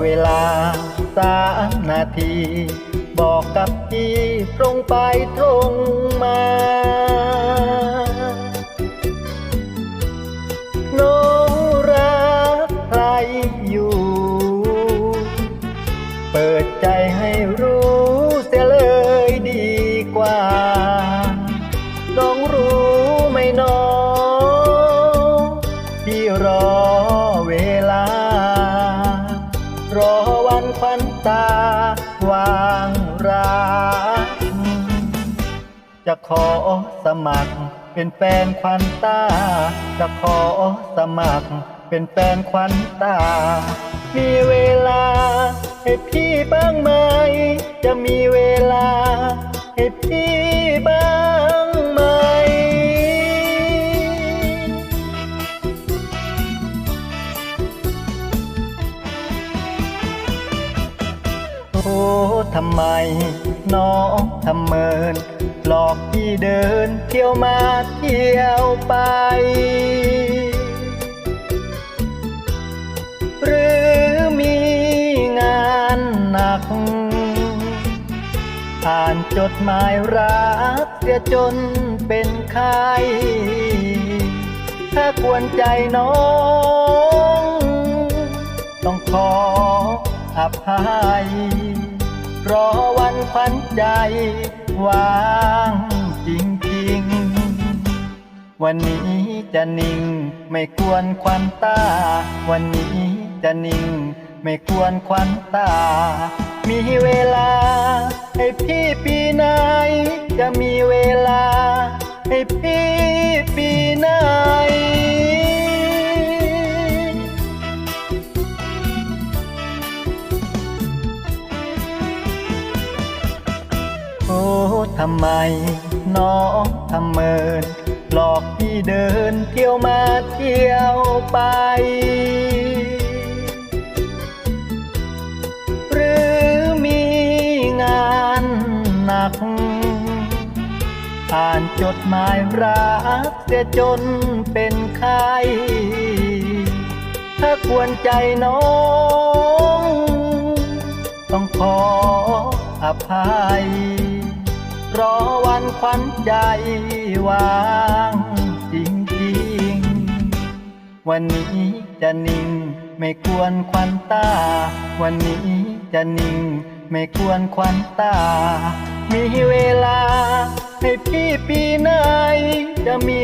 เวลาสามนาที บอกกับพี่ตรงไปตรงมา วางรักจะขอสมัคร เป็นแฟนควันตา จะขอสมัคร เป็นแฟนควันตา มีเวลาให้พี่ โอ้ทำไมน้องทำเมิน หลอกพี่เดินเที่ยวมาเที่ยวไป หรือมีงานหนัก อ่านจดหมายรักเสียจนเป็นไข้ถ้าควรใจน้อง ต้องขอ อภัยรอวันควันใจวางจริงๆวันนี้จะนิ่งไม่ควรควันตา วันนี้จะนิ่งไม่ควรควันตา มีเวลา ให้พี่ปีไหนจะมีเวลา ให้พี่ ทำไมน้องทำเมิน หลอกพี่เดินเที่ยวมาเที่ยวไป หรือมีงานหนัก อ่านจดหมายรักเสียจนเป็นไข้ถ้าควรใจน้อง ต้องขออภัย รอวันควันใจวางจริงๆวันนี้จะนิ่งไม่ควรควันตา วันนี้จะนิ่งไม่ควรควันตา มีเวลาให้พี่ปีไหนจะมี